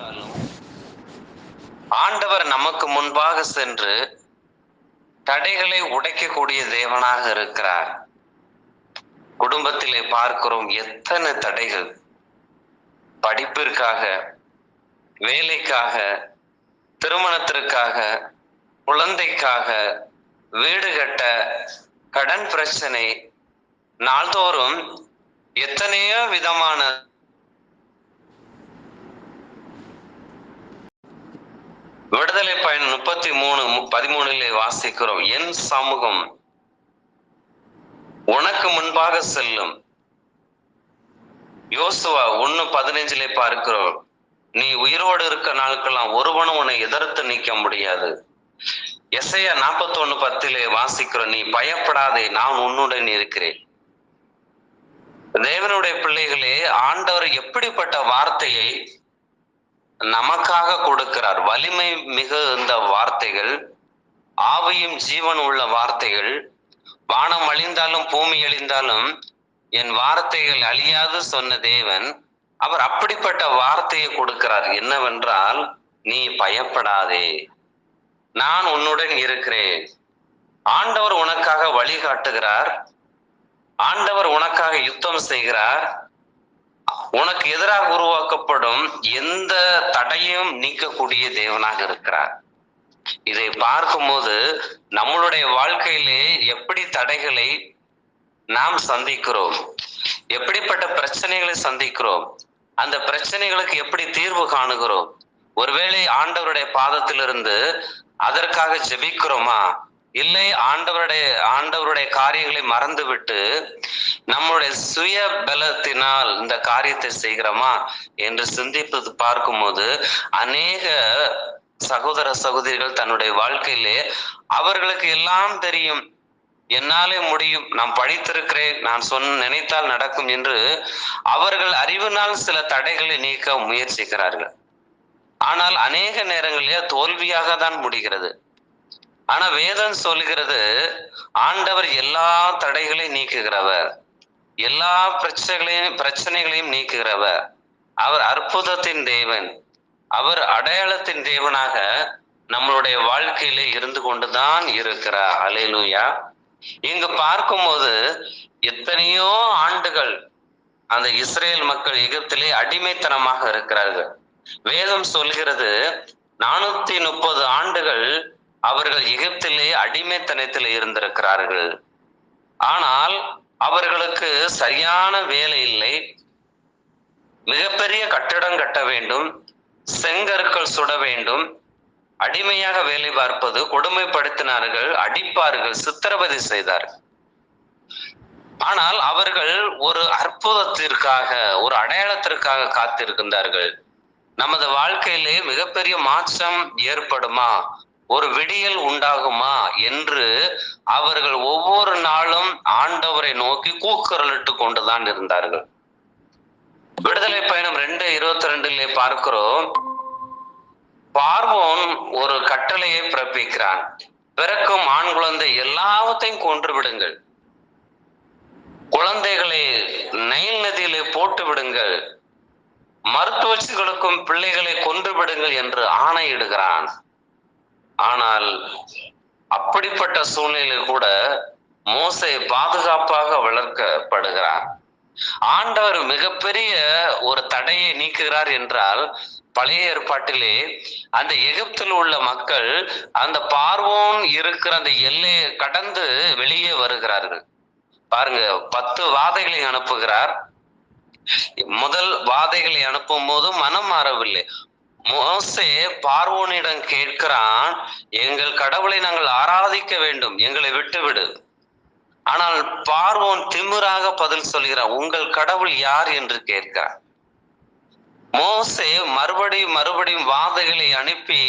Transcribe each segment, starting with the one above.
இருந்தாலும் ஆண்டவர் நமக்கு முன்பாக சென்று தடைகளை உடைக்கக்கூடிய தேவனாக இருக்கிறார். குடும்பத்திலே பார்க்கிறோம் எத்தனை தடைகள். படிப்பிற்காக வேலைக்காக திருமணத்திற்காக குழந்தைக்காக வீடு கட்ட கடன் பிரச்சனை நாள்தோறும் எத்தனையோ விதமான விடுதலை பயன் முப்பத்தி மூணு பதிமூணுல வாசிக்கிறோம். என் சமூகம் உனக்கு முன்பாக செல்லும். யோசுவா ஒண்ணு பதினைஞ்சிலே பார்க்கிறோம். நீ உயிரோடு இருக்க நாட்கள்லாம் ஒருவனும் உன்னை எதிர்த்து நிற்க முடியாது. எஸ்ஐயா நாற்பத்தி ஒண்ணு பத்திலே வாசிக்கிறோம். நீ பயப்படாதே நான் உன்னுடன் இருக்கிறேன். தேவனுடைய பிள்ளைகளே ஆண்டவர் எப்படிப்பட்ட வார்த்தையை நமக்காக கொடுக்கிறார். வலிமை மிகுந்த வார்த்தைகள் ஆவியும் ஜீவன் உள்ள வார்த்தைகள். வானம் அழிந்தாலும் பூமி அழிந்தாலும் என் வார்த்தைகள் அழியாது சொன்ன தேவன் அவர் அப்படிப்பட்ட வார்த்தையை கொடுக்கிறார். என்னவென்றால் நீ பயப்படாதே. நான் உன்னுடன் இருக்கிறேன். ஆண்டவர் உனக்காக வழிகாட்டுகிறார். ஆண்டவர் உனக்காக யுத்தம் செய்கிறார். உனக்கு எதிராக உருவாக்கப்படும் எந்த தடையும் நீக்கக்கூடிய தேவனாக இருக்கிறார். இதை பார்க்கும்போது நம்மளுடைய வாழ்க்கையிலே எப்படி தடைகளை நாம் சந்திக்கிறோம் எப்படிப்பட்ட பிரச்சனைகளை சந்திக்கிறோம் அந்த பிரச்சனைகளுக்கு எப்படி தீர்வு காணுகிறோம் ஒருவேளை ஆண்டவருடைய பாதத்திலிருந்து அதற்காக ஜெபிக்கிறோமா இல்லை ஆண்டவருடைய ஆண்டவருடைய காரியங்களை மறந்துவிட்டு நம்முடைய சுய பலத்தினால் இந்த காரியத்தை செய்கிறோமா என்று சிந்திப்பது பார்க்கும்போது அநேக சகோதர சகோதரிகள் தன்னுடைய வாழ்க்கையிலே அவர்களுக்கு எல்லாம் தெரியும். என்னாலே முடியும். நான் படித்திருக்கிறேன். நான் சொன்ன நினைத்தால் நடக்கும் என்று அவர்கள் அறிவினால் சில தடைகளை நீக்க முயற்சிக்கிறார்கள். ஆனால் அநேக நேரங்களிலே தோல்வியாக தான் முடிகிறது. ஆனா வேதம் சொல்கிறது ஆண்டவர் எல்லா தடைகளையும் நீக்குகிறவர். எல்லா பிரச்சனைகளையும் பிரச்சனைகளையும் நீக்குகிறவர். அவர் அற்புதத்தின் தேவன். அவர் அடையாளத்தின் தேவனாக நம்மளுடைய வாழ்க்கையிலே இருந்து கொண்டுதான் இருக்கிறார். அலையலூயா இங்கு பார்க்கும்போது எத்தனையோ ஆண்டுகள் அந்த இஸ்ரேல் மக்கள் எகிப்திலே அடிமைத்தனமாக இருக்கிறார்கள். வேதம் சொல்கிறது நானூத்தி முப்பது ஆண்டுகள் அவர்கள் எகிப்திலே அடிமைத்தனத்தில் இருந்திருக்கிறார்கள். ஆனால் அவர்களுக்கு சரியான வேலை இல்லை. மிகப்பெரிய கட்டடம் கட்ட வேண்டும் செங்கற்கள் சுட வேண்டும் அடிமையாக வேலை பார்ப்பது கொடுமைப்படுத்தினார்கள் அடிப்பார்கள் சித்திரவதை செய்தார்கள் ஆனால் அவர்கள் ஒரு அற்புதத்திற்காக ஒரு அடையாளத்திற்காக காத்திருக்கின்றார்கள். நமது வாழ்க்கையிலே மிகப்பெரிய மாற்றம் ஏற்படுமா? ஒரு விடியல் உண்டாகுமா என்று அவர்கள் ஒவ்வொரு நாளும் ஆண்டவரை நோக்கி கூக்குரலிட்டு கொண்டுதான் இருந்தார்கள். விடுதலை பயணம் ரெண்டு இருபத்தி ரெண்டுல பார்க்கிறோம். பார்வோன் ஒரு கட்டளையை பிறப்பிக்கிறான். பிறக்கும் ஆண் குழந்தை எல்லாவற்றையும் கொன்று விடுங்கள். குழந்தைகளை நைல் நதியிலே போட்டு விடுங்கள். மருத்துவச்சிகளுக்கும் பிள்ளைகளை கொன்று விடுங்கள் என்று ஆணையிடுகிறான். ஆனால் அப்படிப்பட்ட சூழ்நிலையில் கூட மோசை பாதுகாப்பாக வளர்க்கப்படுகிறார் ஆண்டவர் மிகப்பெரிய ஒரு தடையை நீக்குகிறார் என்றால் பழைய ஏற்பாட்டிலே அந்த எகிப்தில் உள்ள மக்கள் அந்த பார்வோன் இருக்கிற அந்த எல்லையை கடந்து வெளியே வருகிறார்கள். பாருங்க பத்து வாதைகளை அனுப்புகிறார். முதல் வாதைகளை அனுப்பும் போது மனம் மாறவில்லை. மோசே பார்வோனிடம் கேட்கிறான் எங்கள் கடவுளை நாங்கள் ஆராதிக்க வேண்டும் எங்களை விட்டுவிடு. ஆனால் பார்வோன் திமிராக பதில் சொல்கிறான் உங்கள் கடவுள் யார் என்று கேட்கிறார் மோசே மறுபடியும் மறுபடியும் வாதைகளை அனுப்பி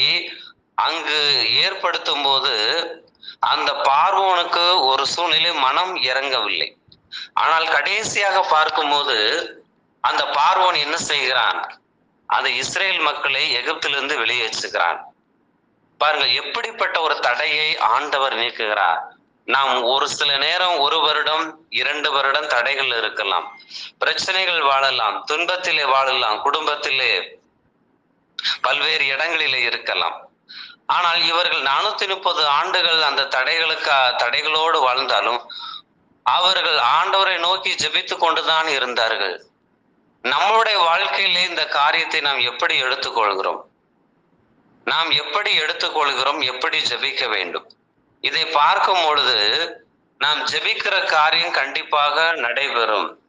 அங்கு ஏற்படுத்தும் போது அந்த பார்வோனுக்கு ஒரு சூழ்நிலை மனம் இறங்கவில்லை. ஆனால் கடைசியாக பார்க்கும்போது அந்த பார்வோன் என்ன செய்கிறான்? அந்த இஸ்ரேல் மக்களை எகிப்திலிருந்து வெளியேற்றுகிறான் பாருங்க எப்படிப்பட்ட ஒரு தடையை ஆண்டவர் நீக்குகிறார். நாம் ஒரு சில நேரம் ஒரு வருடம் இரண்டு வருடம் தடைகள் இருக்கலாம். பிரச்சனைகள் வாழலாம் துன்பத்திலே வாழலாம் குடும்பத்திலே பல்வேறு இடங்களிலே இருக்கலாம். ஆனால் இவர்கள் நானூத்தி முப்பது ஆண்டுகள் அந்த தடைகளுக்கு தடைகளோடு வாழ்ந்தாலும் அவர்கள் ஆண்டவரை நோக்கி ஜெபித்து கொண்டுதான் இருந்தார்கள். நம்மளுடைய வாழ்க்கையிலே இந்த காரியத்தை நாம் எப்படி எடுத்துக்கொள்கிறோம்? நாம் எப்படி எடுத்துக்கொள்கிறோம்? எப்படி ஜெபிக்க வேண்டும்? இதை பார்க்கும் பொழுது நாம் ஜெபிக்கிற காரியம் கண்டிப்பாக நடைபெறும்.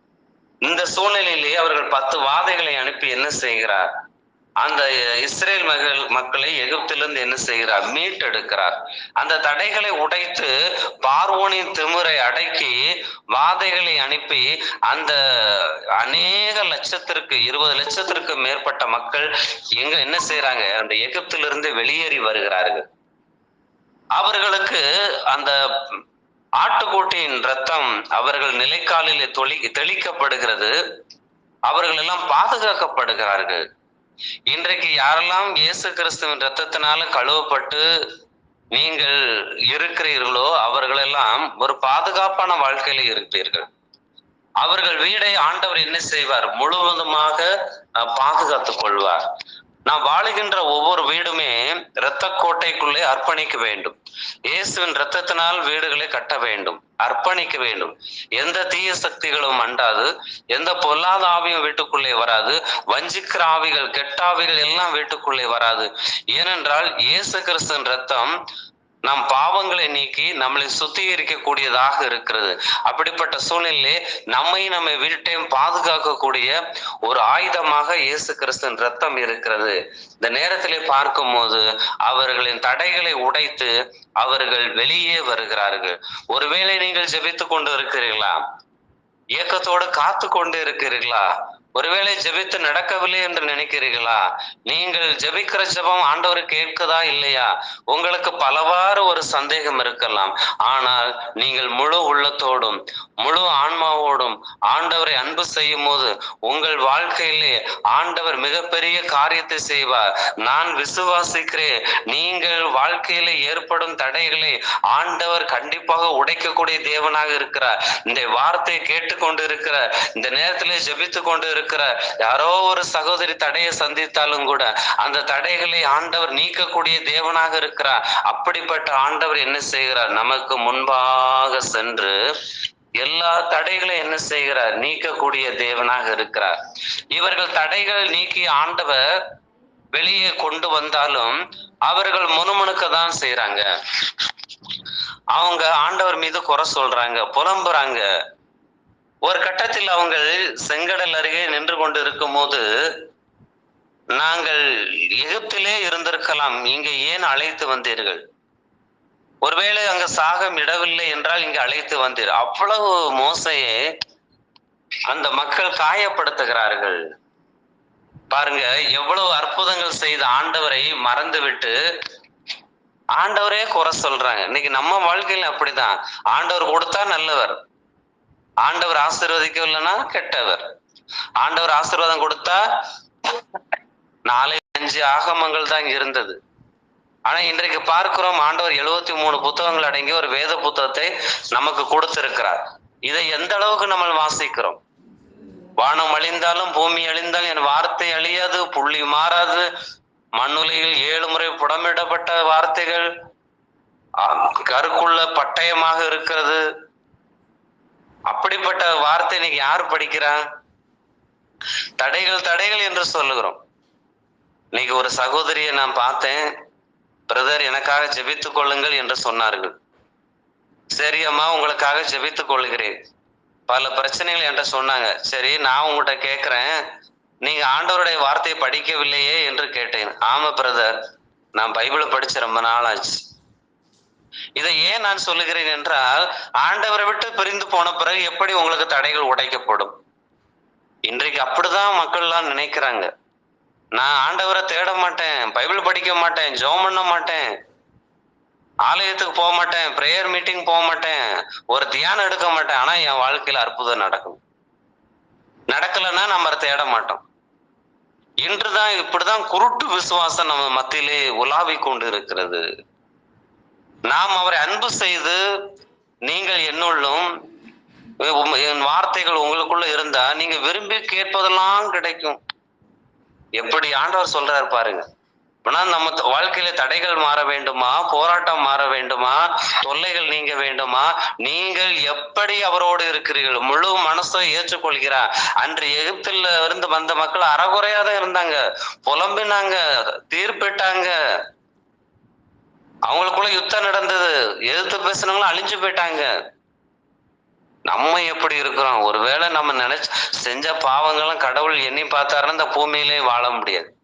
இந்த சூழ்நிலையிலே அவர்கள் பத்து வாதைகளை அனுப்பி என்ன செய்கிறார்? அந்த இஸ்ரேல் மகள் மக்களை எகிப்திலிருந்து என்ன செய்கிறார்? மீட்டெடுக்கிறார். அந்த தடைகளை உடைத்து பார்வோனின் திமிரை அடக்கி வாதைகளை அனுப்பி அந்த அநேக லட்சத்திற்கு இருபது லட்சத்திற்கு மேற்பட்ட மக்கள் எங்க என்ன செய்யறாங்க அந்த எகிப்திலிருந்து வெளியேறி வருகிறார்கள். அவர்களுக்கு அந்த ஆட்டுக்குட்டியின் ரத்தம் அவர்கள் நிலைக்காலிலே தொளி தெளிக்கப்படுகிறது. அவர்கள் எல்லாம் பாதுகாக்கப்படுகிறார்கள். இன்றைக்கு யாரெல்லாம் இயேசு கிறிஸ்துவின் ரத்தத்தினால கழுவப்பட்டு நீங்கள் இருக்கிறீர்களோ அவர்களெல்லாம் ஒரு பாதுகாப்பான வாழ்க்கையில இருக்கிறீர்கள் அவர்கள் வீடை ஆண்டவர் என்ன செய்வார்? முழுவதுமாக அஹ், பாதுகாத்துக் கொள்வார். நாம் வாழுகின்ற ஒவ்வொரு வீடுமே இரத்த கோட்டைக்குள்ளே அர்ப்பணிக்க வேண்டும். இயேசுவின் இரத்தத்தினால் வீடுகளை கட்ட வேண்டும் அர்ப்பணிக்க வேண்டும். எந்த தீய சக்திகளும் அண்டாது எந்த பொல்லாத ஆவியும் வீட்டுக்குள்ளே வராது வஞ்சிக்கிற ஆவிகள் கெட்ட ஆவிகள் எல்லாம் வீட்டுக்குள்ளே வராது. ஏனென்றால் இயேசு கிறிஸ்தன் ரத்தம் நம் பாவங்களை நீக்கி நம்மளை சுத்திகரிக்க கூடியதாக இருக்கிறது. அப்படிப்பட்ட சூழ்நிலையிலே நம்மை நம்ம வீட்டையும் பாதுகாக்கக்கூடிய ஒரு ஆயுதமாக இயேசு கிறிஸ்தன் ரத்தம் இருக்கிறது. இந்த நேரத்திலே பார்க்கும்போது அவர்களின் தடைகளை உடைத்து அவர்கள் வெளியே வருகிறார்கள். ஒருவேளை நீங்கள் ஜெபித்துக் கொண்டு இருக்கிறீர்களா? இயக்கத்தோடு காத்து கொண்டு இருக்கிறீர்களா? ஒருவேளை ஜெபித்து நடக்கவில்லை என்று நினைக்கிறீர்களா? நீங்கள் ஜெபிக்கிற ஜெபம் ஆண்டவர் கேட்குதா இல்லையா? உங்களுக்கு பலவாறு ஒரு சந்தேகம் இருக்கலாம். ஆனால் நீங்கள் முழு உள்ளத்தோடும் முழு ஆன்மாவோடும் ஆண்டவரை அன்பு செய்யும் போது உங்கள் வாழ்க்கையிலே ஆண்டவர் மிகப்பெரிய காரியத்தை செய்வார். நான் விசுவாசிக்கிறேன் நீங்கள் வாழ்க்கையில ஏற்படும் தடைகளை ஆண்டவர் கண்டிப்பாக உடைக்கக்கூடிய தேவனாக இருக்கிறார். இந்த வார்த்தையை கேட்டுக்கொண்டு இருக்கிற இந்த நேரத்திலே ஜெபித்து கொண்டு இருக்கிற இருக்கிற யாரோ ஒரு சகோதரி தடையை சந்தித்தாலும் கூட அந்த தடைகளை ஆண்டவர் நீக்கக்கூடிய தேவனாக இருக்கிறார். அப்படிப்பட்ட ஆண்டவர் என்ன செய்கிறார்? நமக்கு முன்பாக சென்று எல்லா தடைகளையும் என்ன செய்கிறார்? நீக்கக்கூடிய தேவனாக இருக்கிறார். இவர்கள் தடைகள் நீக்கி ஆண்டவர் வெளியே கொண்டு வந்தாலும் அவர்கள் முணுமுணுக்க தான் செய்யறாங்க அவங்க ஆண்டவர் மீது குறை சொல்றாங்க புலம்புறாங்க. ஒரு கட்டத்தில் அவங்கள் செங்கடல் அருகே நின்று கொண்டு இருக்கும்போது நாங்கள் எகிப்திலே இருந்திருக்கலாம் இங்கே ஏன் அழைத்து வந்தீர்கள்? ஒருவேளை அங்க சாகம் இடவில்லை என்றால் இங்கே அழைத்து வந்தீர். அவ்வளவு மோசையே அந்த மக்கள் காயப்படுத்துகிறார்கள். பாருங்க எவ்வளவு அற்புதங்கள் செய்த ஆண்டவரை மறந்துவிட்டு ஆண்டவரே குறை சொல்றாங்க. இன்னைக்கு நம்ம வாழ்க்கையில அப்படிதான். ஆண்டவர் கொடுத்தா நல்லவர். ஆண்டவர் ஆசீர்வதிக்கவில்லைன்னா கெட்டவர். ஆண்டவர் ஆசீர்வாதம் கொடுத்தா நாலு அஞ்சு ஆகமங்கள் தான் இருந்தது. ஆனா இன்றைக்கு பார்க்கிறோம் ஆண்டவர் எழுபத்தி மூணு புத்தகங்கள் அடங்கிய ஒரு வேத புத்தகத்தை நமக்கு கொடுத்திருக்கிறார். இதை எந்த அளவுக்கு நம்ம வாசிக்கிறோம்? வானம் அழிந்தாலும் பூமி அழிந்தாலும் என் வார்த்தை அழியாது புள்ளி மாறாது. மண்ணுலையில் ஏழு முறை புடமிடப்பட்ட வார்த்தைகள் கருக்குள்ள பட்டயமாக இருக்கிறது. அப்படிப்பட்ட வார்த்தை இன்னைக்கு யார் படிக்கிறா? தடைகள் தடைகள் என்று சொல்லுகிறோம். இன்னைக்கு ஒரு சகோதரியை நான் பார்த்தேன். பிரதர் எனக்காக ஜெபித்துக் கொள்ளுங்கள் என்று சொன்னார்கள். சரி அம்மா உங்களுக்காக ஜெபித்துக் கொள்கிறேன். பல பிரச்சனைகள் என்கிட்ட சொன்னாங்க. சரி நான் உங்கள்கிட்ட கேட்கிறேன். நீங்க ஆண்டவருடைய வார்த்தையை படிக்கவில்லையே என்று கேட்டேன். ஆமா பிரதர். நான் பைபிளை படிச்சு ரொம்ப நாள் ஆச்சு இதை ஏன் நான் சொல்லுகிறேன் என்றால் ஆண்டவரை விட்டு பிரிந்து போன பிறகு எப்படி உங்களுக்கு தடைகள் உடைக்கப்படும்? இன்றைக்கு அப்படிதான் மக்கள் எல்லாம் நினைக்கிறாங்க. நான் ஆண்டவரை தேட மாட்டேன் பைபிள் படிக்க மாட்டேன் ஜோம் பண்ண மாட்டேன் ஆலயத்துக்கு போக மாட்டேன் பிரேயர் மீட்டிங் போக மாட்டேன் ஒரு தியானம் எடுக்க மாட்டேன். ஆனா என் வாழ்க்கையில அற்புதம் நடக்கும். நடக்கலைன்னா நம்ம தேட மாட்டோம். இன்றுதான் இப்படிதான் குருட்டு விசுவாசம் நம்ம மத்தியிலே உலாவிக் கொண்டு இருக்கிறது நாம் அவரை அன்பு செய்து நீங்கள் என்னுள்ளும் என் வார்த்தைகள் உங்களுக்குள்ள இருந்தா நீங்க விரும்பி கேட்பதெல்லாம் கிடைக்கும். எப்படி ஆண்டவர் சொல்றாரு பாருங்க. ஆனா நம்ம வாழ்க்கையில தடைகள் மாற வேண்டுமா? போராட்டம் மாற வேண்டுமா? தொல்லைகள் நீங்க வேண்டுமா? நீங்கள் எப்படி அவரோடு இருக்கிறீர்கள்? முழு மனசை ஏற்றுக்கொள்கிறார். அன்று எகிப்தில் இருந்து வந்த மக்கள் அறகுறையா தான் இருந்தாங்க. புலம்பினாங்க தீர்ப்பிட்டாங்க. அவங்களுக்குள்ள யுத்தம் நடந்தது. எதிர்த்து பேசினவங்களும் அழிஞ்சு போயிட்டாங்க. நம்ம எப்படி இருக்கிறோம்? ஒருவேளை நம்ம நினைச்சு செஞ்ச பாவங்களும் கடவுள் எண்ணி பார்த்தாருன்னா இந்த பூமியிலே வாழ முடியாது.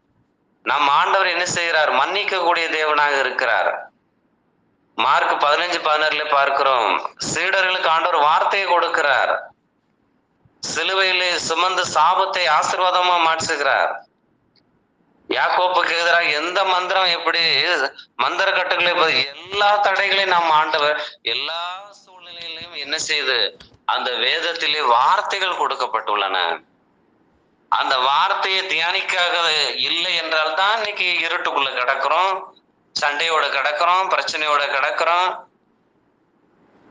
நம் ஆண்டவர் என்ன செய்கிறார்? மன்னிக்க கூடிய தேவனாக இருக்கிறார். மார்க் பதினஞ்சு பதினாறுல பார்க்கிறோம். சீடர்களுக்கு ஆண்டவர் வார்த்தையை கொடுக்கிறார். சிலுவையிலே சுமந்து சாபத்தை ஆசிர்வாதமா மாற்றுகிறார். யாக்கோப்புக்கு எதிராக எந்த மந்திரம் எப்படி மந்திர கட்டுகளை எல்லா தடைகளையும் நாம் ஆண்டவர் எல்லா சூழ்நிலையிலும் என்ன செய்து அந்த வேதத்திலே வார்த்தைகள் கொடுக்கப்பட்டுள்ளன. அந்த வார்த்தையை தியானிக்காக இல்லை என்றால் தான் இன்னைக்கு இருட்டுக்குள்ள கிடக்கிறோம் சண்டையோட கிடக்கிறோம் பிரச்சனையோட கிடக்கிறோம்.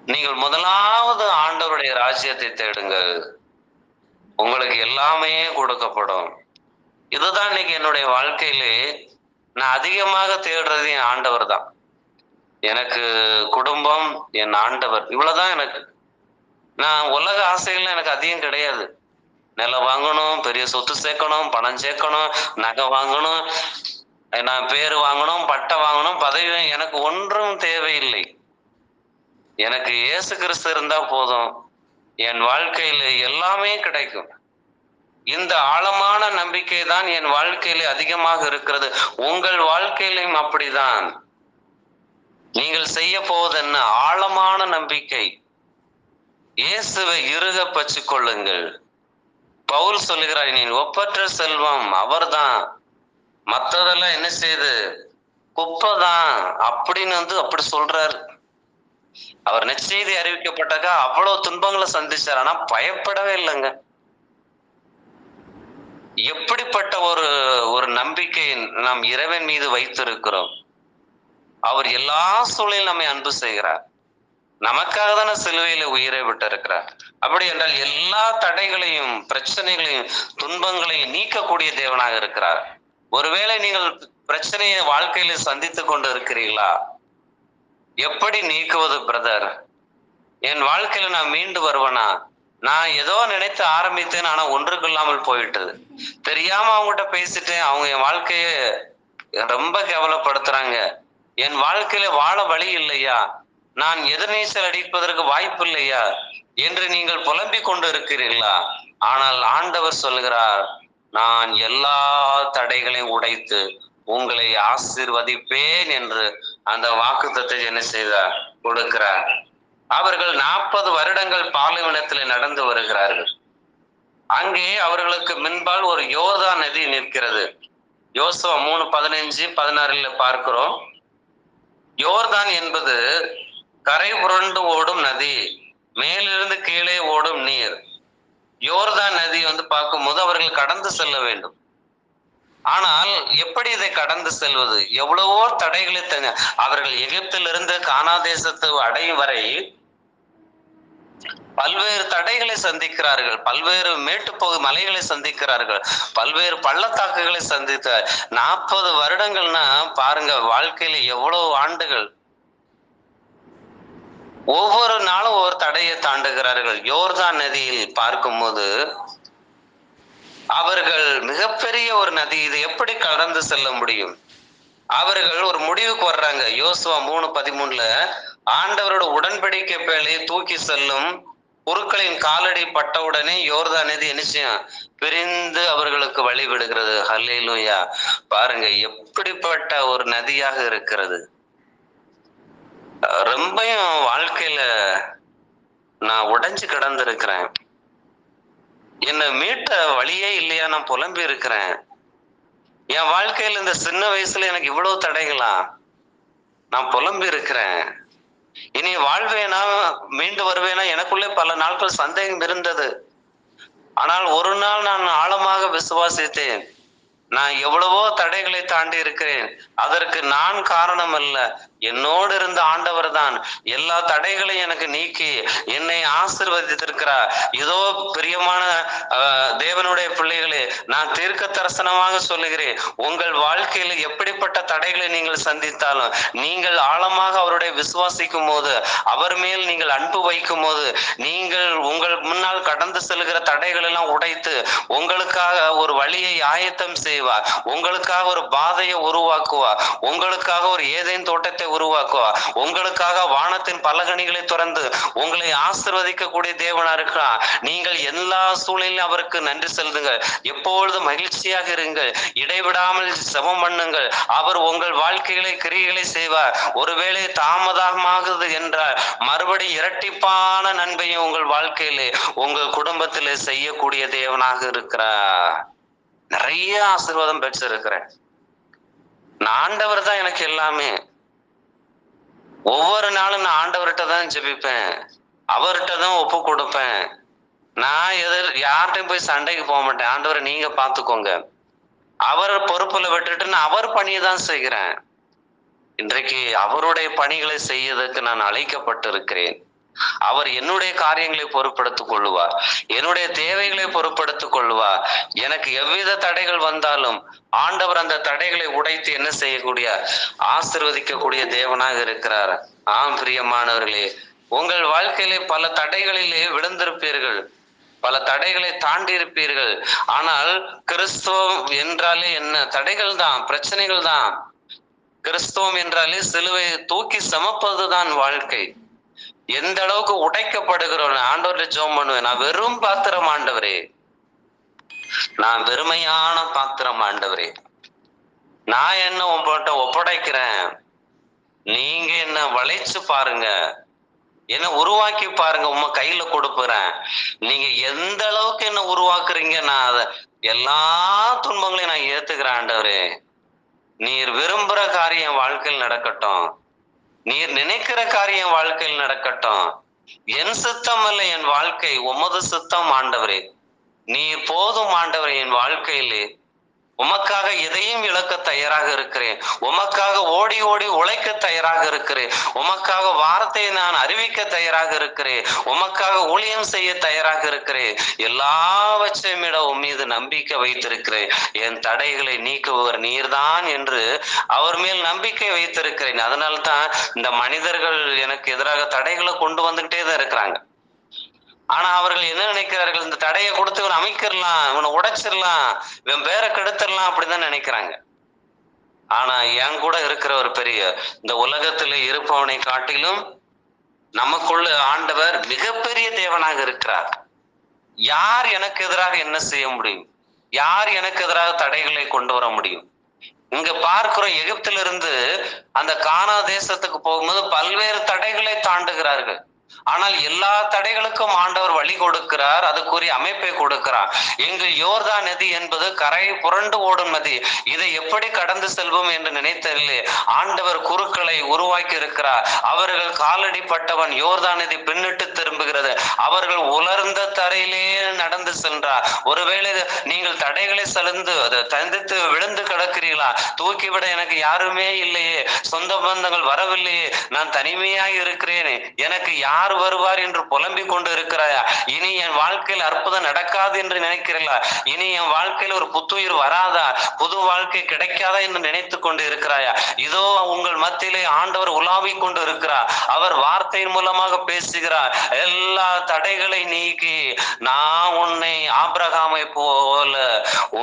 நீங்கள் முதலாவது ஆண்டவருடைய ராஜ்யத்தை தேடுங்கள். உங்களுக்கு எல்லாமே கொடுக்கப்படும். இதுதான் இன்னைக்கு என்னுடைய வாழ்க்கையிலே நான் அதிகமாக தேடுறது என் ஆண்டவர் தான் எனக்கு குடும்பம் என் ஆண்டவர் இவ்வளவுதான் எனக்கு. நான் உலக ஆசைகள் எனக்கு அதிகம் கிடையாது. நிலம் வாங்கணும் பெரிய சொத்து சேர்க்கணும் பணம் சேர்க்கணும் நகை வாங்கணும் நான் பேர் வாங்கணும் பட்டை வாங்கணும் பதவி எனக்கு ஒன்றும் தேவையில்லை. எனக்கு இயேசு கிறிஸ்து இருந்தா போதும். என் வாழ்க்கையில எல்லாமே கிடைக்கும். இந்த ஆழமான நம்பிக்கை தான் என் வாழ்க்கையில அதிகமாக இருக்கிறது. உங்கள் வாழ்க்கையிலும் அப்படிதான். நீங்கள் செய்ய போவது என்ன? ஆழமான நம்பிக்கை. இயேசுவை இருக பச்சு கொள்ளுங்கள் பவுல் சொல்லுகிறார் நீ ஒப்பற்ற செல்வம் அவர்தான். மற்றதெல்லாம் என்ன செய்யுது குப்பைதான். அப்படின்னு வந்து அப்படி சொல்றாரு. அவர் நற்செய்தி அறிவிக்கப்பட்டாக்கா அவ்வளவு துன்பங்களை சந்திச்சார். ஆனா பயப்படவே இல்லைங்க. எப்படிப்பட்ட ஒரு ஒரு நம்பிக்கை நாம் இறைவன் மீது வைத்திருக்கிறோம்? அவர் எல்லா சூழலிலும் நம்மை அன்பு செய்கிறார். நமக்காக தானே சிலுவையில உயிரை விட்டு இருக்கிறார் அப்படி என்றால் எல்லா தடைகளையும் பிரச்சனைகளையும் துன்பங்களையும் நீக்கக்கூடிய தேவனாக இருக்கிறார். ஒருவேளை நீங்கள் பிரச்சனையை வாழ்க்கையில சந்தித்துக் கொண்டு இருக்கிறீர்களா எப்படி நீக்குவது பிரதர்? என் வாழ்க்கையில நான் மீண்டு வருவனா? நான் ஏதோ நினைத்து ஆரம்பித்தேன் ஆனா ஒன்றுக்கு இல்லாமல் போயிட்டது. தெரியாம அவங்ககிட்ட பேசிட்டேன். அவங்க என் வாழ்க்கைய ரொம்ப கேவலப்படுத்துறாங்க. என் வாழ்க்கையில வாழ வழி இல்லையா? நான் எதிர்நீச்சல் அடிப்பதற்கு வாய்ப்பு இல்லையா? என்று நீங்கள் புலம்பிக் கொண்டு இருக்கிறீர்களா? ஆனால் ஆண்டவர் சொல்கிறார் நான் எல்லா தடைகளையும் உடைத்து உங்களை ஆசீர்வதிப்பேன் என்று அந்த வாக்குத்தத்தை என்ன செய்தார்? கொடுக்கிறார். அவர்கள் நாற்பது வருடங்கள் பாலைவனத்தில் நடந்து வருகிறார்கள். அங்கே அவர்களுக்கு முன்பால் ஒரு யோர்தா நதி நிற்கிறது. யோசுவா மூணு பதினைஞ்சு பதினாறுல பார்க்கிறோம். யோர்தான் என்பது கரை புரண்டு ஓடும் நதி மேலிருந்து கீழே ஓடும் நீர். யோர்தான் நதி வந்து பார்க்கும்போது அவர்கள் கடந்து செல்ல வேண்டும். ஆனால் எப்படி இதை கடந்து செல்வது? எவ்வளவோ தடைகளை தங்க அவர்கள் எகிப்திலிருந்து கானா தேசத்து அடையும் வரை பல்வேறு தடைகளை சந்திக்கிறார்கள். பல்வேறு மேட்டுப்பகுதி மலைகளை சந்திக்கிறார்கள். பல்வேறு பள்ளத்தாக்குகளை சந்தித்த நாற்பது வருடங்கள்னா பாருங்க வாழ்க்கையில எவ்வளவு ஆண்டுகள். ஒவ்வொரு நாளும் ஒரு தடையை தாண்டுகிறார்கள். யோர்தான் நதியில் பார்க்கும்போது அவர்கள் மிகப்பெரிய ஒரு நதி. இது எப்படி கடந்து செல்ல முடியும்? அவர்கள் ஒரு முடிவுக்கு வர்றாங்க. யோசுவா மூணு பதிமூணுல ஆண்டவரோட உடன்படிக்கை பேழையை தூக்கி செல்லும் குருக்களின் காலடி பட்டவுடனே யோர்தா நதி என்ன பிரிந்து அவர்களுக்கு வழி விடுகிறது. ஹல்லேலூயா. பாருங்க எப்படிப்பட்ட ஒரு நதியாக இருக்கிறது. ரொம்பயும் வாழ்க்கையில நான் உடைஞ்சு கிடந்திருக்கிறேன். என்னை மீட்ட வழியே இல்லையா? நான் புலம்பி இருக்கிறேன். என் வாழ்க்கையில இந்த சின்ன வயசுல எனக்கு இவ்வளவு தடைகளா? நான் புலம்பி இருக்கிறேன். இனி வாழ்வேனா மீண்டு வருவேனா? எனக்குள்ளே பல நாட்கள் சந்தேகம் இருந்தது. ஆனால் ஒரு நாள் நான் ஆழமாக விசுவாசித்தேன். நான் எவ்வளவோ தடைகளை தாண்டி இருக்கிறேன். அதற்கு நான் காரணம் அல்ல. என்னோடு இருந்த ஆண்டவர் தான். எல்லா தடைகளையும் எனக்கு நீக்கி என்னை ஆசிர்வதித்திருக்கிறார். இதோ பிரியமான தேவனுடைய பிள்ளைகளே நான் தீர்க்க தரிசனமாக சொல்லுகிறேன். உங்கள் வாழ்க்கையில் எப்படிப்பட்ட தடைகளை நீங்கள் சந்தித்தாலும் நீங்கள் ஆழமாக அவருடைய விசுவாசிக்கும் போது அவர் மேல் நீங்கள் அன்பு வைக்கும் போது நீங்கள் உங்கள் முன்னால் கடந்து செல்கிற தடைகள் எல்லாம் உடைத்து உங்களுக்காக ஒரு வழியை ஆயத்தம் செய்வார். உங்களுக்காக ஒரு பாதையை உருவாக்குவார். உங்களுக்காக ஒரு ஏதேன் தோட்டத்தை உருவாக்குவார் உங்களுக்காக வானத்தின் பலகணிகளை திறந்து உங்களை ஆசிர்வதிக்கக்கூடிய தேவனா இருக்கிறார் நீங்கள் எல்லா சூழ்நிலையும் அவருக்கு நன்றி செலுத்துங்கள். எப்பொழுதும் மகிழ்ச்சியாக இருங்கள். இடைவிடாமல் சமம் பண்ணுங்கள். அவர் உங்கள் வாழ்க்கைகளை கிரிகளை செய்வார். ஒருவேளை தாமதமாகுது என்றால் மறுபடி இரட்டிப்பான நன்மையை உங்கள் வாழ்க்கையிலே உங்கள் குடும்பத்திலே செய்யக்கூடிய தேவனாக இருக்கிறார். நிறைய ஆசீர்வாதம் பெற்றிருக்கிறேன். நான் ஆண்டவர் தான் எனக்கு எல்லாமே. ஒவ்வொரு நாளும் நான் ஆண்டவர்கிட்ட தான் ஜெபிப்பேன். அவர்கிட்ட தான் ஒப்பு கொடுப்பேன். நான் எதிர் யார்கிட்டையும் போய் சண்டைக்கு போக மாட்டேன். ஆண்டவரை நீங்க பாத்துக்கோங்க அவர் பொறுப்புல விட்டுட்டு நான் அவர் பணியை தான் செய்கிறேன். இன்றைக்கு அவருடைய பணிகளை செய்யறதுக்கு நான் அழைக்கப்பட்டிருக்கிறேன். அவர் என்னுடைய காரியங்களை பொருட்படுத்திக் கொள்ளுவார். என்னுடைய தேவைகளை பொருட்படுத்திக் கொள்ளுவார். எனக்கு எவ்வித தடைகள் வந்தாலும் ஆண்டவர் அந்த தடைகளை உடைத்து என்ன செய்யக்கூடிய? ஆசிர்வதிக்கக்கூடிய தேவனாக இருக்கிறார். ஆம் பிரியமானவர்களே உங்கள் வாழ்க்கையிலே பல தடைகளிலே விழுந்திருப்பீர்கள். பல தடைகளை தாண்டி இருப்பீர்கள் ஆனால் கிறிஸ்துவம் என்றாலே என்ன? தடைகள் தான் பிரச்சனைகள் தான் கிறிஸ்துவம் என்றாலே சிலுவையை தூக்கி சமப்பதுதான் வாழ்க்கை. எந்த அளவுக்கு உடைக்கப்படுகிறோம் ஆண்டவர்ல ஜோம் பண்ணுவேன். நான் வெறும் பாத்திரம் ஆண்டவரே. நான் வெறுமையான பாத்திரம் ஆண்டவரே. நான் என்ன உங்கள்கிட்ட ஒப்படைக்கிறேன்? நீங்க என்ன வளைச்சு பாருங்க. என்ன உருவாக்கி பாருங்க. உங்க கையில கொடுப்புறேன். நீங்க எந்த அளவுக்கு என்ன உருவாக்குறீங்க நான் அத எல்லா துன்பங்களையும் நான் ஏத்துக்கிறேன் ஆண்டவரே. நீர் விரும்புற காரியம் வாழ்க்கையில் நடக்கட்டும். நீர் நினைக்கிற காரியம் வாழ்க்கையில் நடக்கட்டும். என் சித்தம் அல்ல என் வாழ்க்கை. உமது சித்தம் ஆண்டவரே. நீர் போதும் ஆண்டவரே என் வாழ்க்கையிலே. உமக்காக எதையும் இழக்க தயாராக இருக்கிறேன். உமக்காக ஓடி ஓடி உழைக்க தயாராக இருக்கிறேன். உமக்காக வாரத்தை நான் அறிவிக்க தயாராக இருக்கிறேன். உமக்காக ஊழியம் செய்ய தயாராக இருக்கிறேன். எல்லாவற்றையும் விட உன் மீது நம்பிக்கை வைத்திருக்கிறேன். என் தடைகளை நீக்குபவர் நீர்தான் என்று அவர் மேல் நம்பிக்கை வைத்திருக்கிறேன். அதனால்தான் இந்த மனிதர்கள் எனக்கு எதிராக தடைகளை கொண்டு வந்துகிட்டே தான் இருக்கிறாங்க. ஆனா அவர்கள் என்ன நினைக்கிறார்கள்? இந்த தடையை கொடுத்து இவனை அமைக்கிடலாம் இவனை உடைச்சிடலாம் இவன் பேரை கெடுத்துடலாம் அப்படிதான் நினைக்கிறாங்க. ஆனா என் கூட இருக்கிற ஒரு பெரிய இந்த உலகத்துல இருப்பவனை காட்டிலும் நமக்குள்ள ஆண்டவர் மிகப்பெரிய தேவனாக இருக்கிறார். யார் எனக்கு எதிராக என்ன செய்ய முடியும்? யார் எனக்கு எதிராக தடைகளை கொண்டு வர முடியும்? இங்க பார்க்கிறோம் எகிப்திலிருந்து அந்த கானா தேசத்துக்கு போகும்போது பல்வேறு தடைகளை தாண்டுகிறார்கள். ஆனால் எல்லா தடைகளுக்கும் ஆண்டவர் வழி கொடுக்கிறார் அதுக்குரிய அமைப்பை கொடுக்கிறார். இங்கு யோர்தா நதி என்பது கரை புரண்டு ஓடும் நதி. இதை எப்படி கடந்து செல்வோம் என்று நினைத்ததில்லை. ஆண்டவர் குருக்களை உருவாக்கி இருக்கிறார் அவர்கள் காலடி பட்டவன் யோர்தா நதி பின்னிட்டு திரும்புகிறது. அவர்கள் உலர்ந்த தரையிலே நடந்து சென்றார். ஒருவேளை நீங்கள் தடைகளை செலுந்து அதை தந்தித்து விழுந்து கிடக்கிறீர்களா? தூக்கிவிட எனக்கு யாருமே இல்லையே. சொந்த பந்தங்கள் வரவில்லையே. நான் தனிமையாக இருக்கிறேனே. எனக்கு யார் யார் வருவார் என்று புலம்பிக் கொண்டு இருக்கிறாயா இனி என் வாழ்க்கையில் அற்புதம் நடக்காது என்று நினைக்கிறீர்களா? இனி என் வாழ்க்கையில் ஒரு புத்துயிர் வராதா? புது வாழ்க்கை கிடைக்காதா என்று நினைத்து கொண்டு இருக்கிறாயா இதோ உங்கள் மத்தியிலே ஆண்டவர் உலாவிக் கொண்டு இருக்கிறார் அவர் வார்த்தையின் மூலமாக பேசுகிறார். எல்லா தடைகளை நீக்கி நான் உன்னை ஆபிரகாமை போல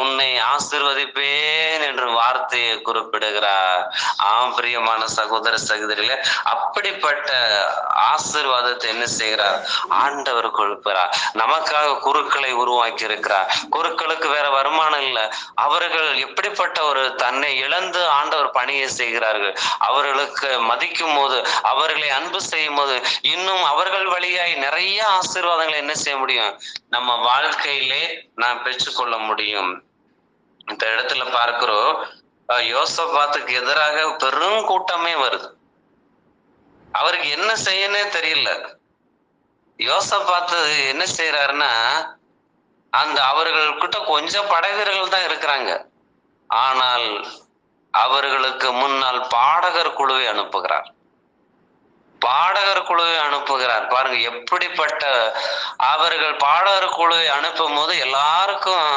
உன்னை ஆசிர்வதிப்பேன் என்று வார்த்தையை குறிப்பிடுகிறார். ஆம் பிரியமான சகோதர சகோதரிகளே அப்படிப்பட்ட ஆசிர்வாத மாதத்தை என்ன செய்கிறார்? ஆண்டவர் கொடுப்பார் நமக்காக குருக்களை உருவாக்கி இருக்கிறார் குருக்களுக்கு வேற வருமானம் இல்லை. அவர்கள் எப்படிப்பட்ட ஒரு தன்னை இழந்து ஆண்டவர் பணியை செய்கிறார்கள்? அவர்களுக்கு மதிக்கும் போது அவர்களை அன்பு செய்யும் போது இன்னும் அவர்கள் வழியாய் நிறைய ஆசீர்வாதங்களை என்ன செய்ய முடியும்? நம்ம வாழ்க்கையிலே நாம் பெற்றுக்கொள்ள முடியும். இந்த இடத்துல பார்க்கிறோம் யோசபாத்துக்கு எதிராக பெரும் கூட்டமே வருது. அவருக்கு என்ன செய்யனே தெரியல. யோசபாத்து என்ன செய்யறாருன்னா அந்த அவர்கள் கிட்ட கொஞ்சம் படைவீரர்கள் தான் இருக்கிறாங்க. ஆனால் அவர்களுக்கு முன்னால் பாடகர் குழுவை அனுப்புகிறார். பாடகர் குழுவை அனுப்புகிறார். பாருங்க எப்படிப்பட்ட அவர்கள் பாடகர் குழுவை அனுப்பும் போது எல்லாருக்கும்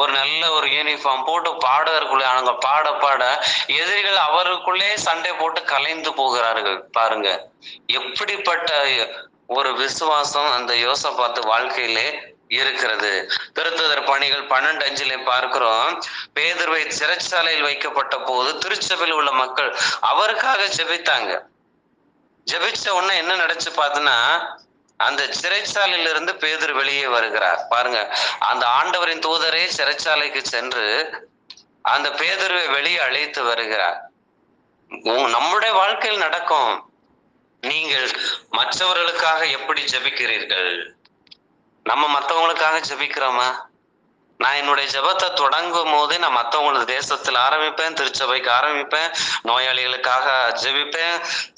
ஒரு நல்ல ஒரு யூனிஃபார்ம் போட்டு பாடகர் அவங்க பாட பாட எதிரிகள் அவருக்குள்ளே சண்டை போட்டு கலைந்து போகிறார்கள். பாருங்க. எப்படிப்பட்ட ஒரு விசுவாசம் அந்த யோசபாத்து வாழ்க்கையிலே இருக்கிறது. திருத்துதர் பணிகள் பன்னெண்டு அஞ்சிலே பார்க்கிறோம். பேதர்வை சிறைச்சாலையில் வைக்கப்பட்ட போது திருச்சபையில் உள்ள மக்கள் அவருக்காக ஜெபித்தாங்க. ஜெபிச்ச உடனே என்ன நடச்சு பார்த்தோன்னா அந்த சிறைச்சாலையில இருந்து வெளியே வருகிறார். பாருங்க அந்த ஆண்டவரின் தூதரே சிறைச்சாலைக்கு சென்று அந்த பேதர்வை வெளியே அழைத்து வருகிறார். நம்முடைய வாழ்க்கையில் நடக்கும். நீங்கள் மற்றவர்களுக்காக எப்படி ஜெபிக்கிறீர்கள்? நம்ம மற்றவங்களுக்காக ஜபிக்கிறோமா? நான் என்னுடைய ஜெபத்தை தொடங்கும் போதே நான் மற்றவங்களது தேசத்தில் ஆரம்பிப்பேன் திருச்சபைக்கு ஆரம்பிப்பேன் நோயாளிகளுக்காக ஜெபிப்பேன்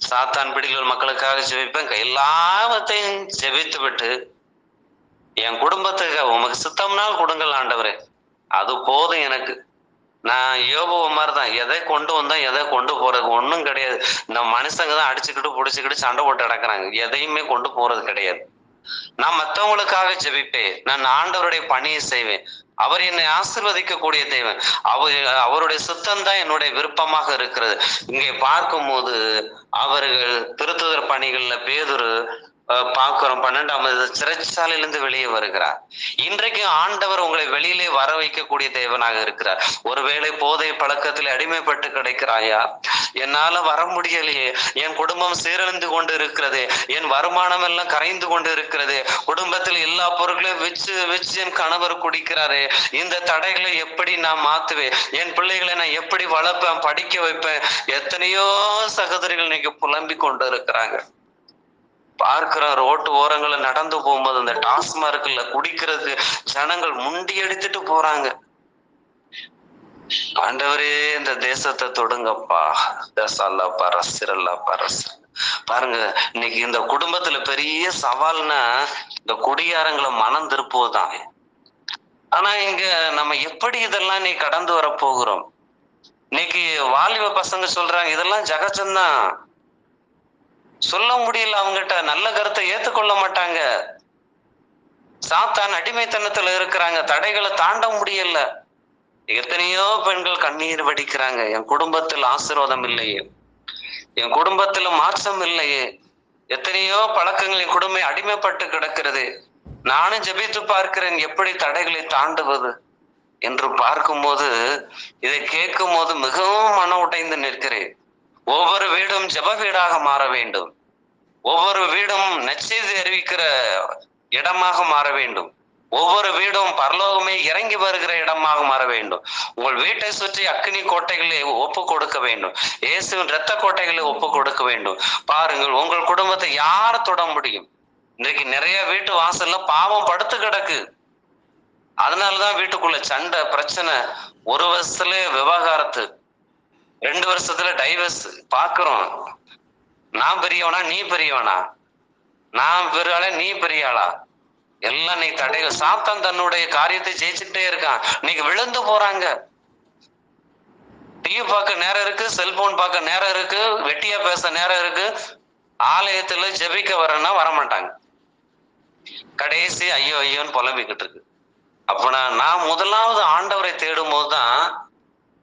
சாத்தான் பிடிகள் மக்களுக்காக ஜெபிப்பேன் எல்லாவற்றையும் ஜெபித்து விட்டு என் குடும்பத்துக்கு உமக்கு சித்தம்னால் கொடுங்கள் ஆண்டவரே. அது போதும் எனக்கு. நான் யோபுவ மாதிரி தான் எதை கொண்டு வந்தா எதை கொண்டு போறது ஒன்றும் கிடையாது. இந்த மனுஷங்க தான் அடிச்சுக்கிட்டு பிடிச்சிக்கிட்டு சண்டை போட்டு நடக்கிறாங்க எதையுமே கொண்டு போறது கிடையாது. நான் மற்றவங்களுக்காக ஜெபிப்பேன். நான் ஆண்டவருடைய பணியை செய்வேன். அவர் என்னை ஆசிர்வதிக்க கூடிய தேவன். அவர் அவருடைய சுத்தம் தான் என்னுடைய விருப்பமாக இருக்கிறது. இங்கே பார்க்கும்போது அவர்கள் திருத்துதர் பணிகள்ல பேதுரு பார்க்கிறோம் பன்னெண்டாம் சிறைச்சாலையிலிருந்து வெளியே வருகிறார். இன்றைக்கு ஆண்டவர் உங்களை வெளியிலே வர வைக்கக்கூடிய தேவனாக இருக்கிறார். ஒருவேளை போதை பழக்கத்தில் அடிமைப்பட்டு கிடைக்கிறாயா? என்னால வர முடியலையே. என் குடும்பம் சீரழிந்து கொண்டு இருக்கிறது என் வருமானம் எல்லாம் கரைந்து கொண்டு இருக்கிறது குடும்பத்தில் எல்லா பொருட்களையும் வச்சு வச்சு என் கணவர் குடிக்கிறாரு. இந்த தடைகளை எப்படி நான் மாத்துவேன்? என் பிள்ளைகளை நான் எப்படி வளர்ப்பேன்? படிக்க வைப்பேன்? எத்தனையோ சகோதரிகள் இன்னைக்கு புலம்பிக் கொண்டு இருக்கிறாங்க பார்க்கிற ரோட்டு ஓரங்களை நடந்து போகும்போது அந்த டாஸ்மார்க்ல குடிக்கிறது ஜனங்கள் முண்டி எடுத்துட்டு போறாங்க. ஆண்டவரே இந்த தேசத்தை தொடுங்கப்பா. தேசல்லாப்பா ரசிரல்லாப்பா ரச பாருங்க இன்னைக்கு இந்த குடும்பத்துல பெரிய சவால்னா இந்த குடியாரங்களை மனம் திருப்புவதுதான். ஆனா இங்க நம்ம எப்படி இதெல்லாம் நீ கடந்து வர போகிறோம்? இன்னைக்கு வாலிப பசங்க சொல்றாங்க இதெல்லாம் ஜகச்சந்தான் சொல்ல முடியல அவங்ககிட்ட நல்ல கருத்தை ஏத்துக்கொள்ள மாட்டாங்க. சாத்தான் அடிமைத்தனத்துல இருக்கிறாங்க தடைகளை தாண்ட முடியல. எத்தனையோ பெண்கள் கண்ணீர் வடிக்கிறாங்க என் குடும்பத்தில் ஆசீர்வாதம் இல்லையே. என் குடும்பத்துல மாற்றம் இல்லையே. எத்தனையோ பழக்கங்கள் என் குடும்பம் அடிமைப்பட்டு கிடக்கிறது. நானும் ஜெபித்து பார்க்கிறேன் எப்படி தடைகளை தாண்டுவது என்று பார்க்கும்போது இதை கேட்கும் போது மிகவும் மன உடைந்து நிற்கிறேன். ஒவ்வொரு வீடும் ஜெப வீடாக மாற வேண்டும். ஒவ்வொரு வீடும் நச்செய்தி அறிவிக்கிற இடமாக மாற வேண்டும். ஒவ்வொரு வீடும் பரலோகமே இறங்கி வருகிற இடமாக மாற வேண்டும். உங்கள் வீட்டை சுற்றி அக்னி கோட்டைகளை ஒப்பு கொடுக்க வேண்டும். இயேசுவின் இரத்த கோட்டைகளை ஒப்பு கொடுக்க வேண்டும். பாருங்கள் உங்கள் குடும்பத்தை யார் தொட முடியும்? இன்றைக்கு நிறைய வீட்டு வாசல்ல பாவம் படுத்து கிடக்கு. அதனாலதான் வீட்டுக்குள்ள சண்டை பிரச்சனை ஒரு வருஷத்துல விவகாரத்து. ரெண்டு வருஷத்துல டைவர்ஸ் பாக்குறோம். நான் பெரியவனா நீ பெரியவனா? நான் பெரிய நீ பெரியாளா? எல்லாம் நீ தடைகள். சாத்தான் தன்னுடைய காரியத்தை ஜெயிச்சுட்டே இருக்கான். இன்னைக்கு விழுந்து போறாங்க. டிவி பார்க்க நேரம் இருக்கு செல்போன் பார்க்க நேரம் இருக்கு வெட்டியா பேச நேரம் இருக்கு. ஆலயத்துல ஜெபிக்க வரேன்னா வரமாட்டாங்க. கடைசி ஐயோ ஐயோன்னு புலம்பிக்கிட்டு இருக்கு. அப்பனா நான் முதலாவது ஆண்டவரை தேடும் போதுதான்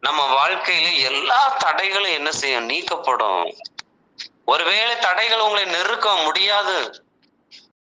நம்ம வாழ்க்கையில எல்லா தடைகளும் என்ன செய்யும்? நீக்கப்படும். ஒருவேளை தடைகள் உங்களை நெருக்க முடியாது.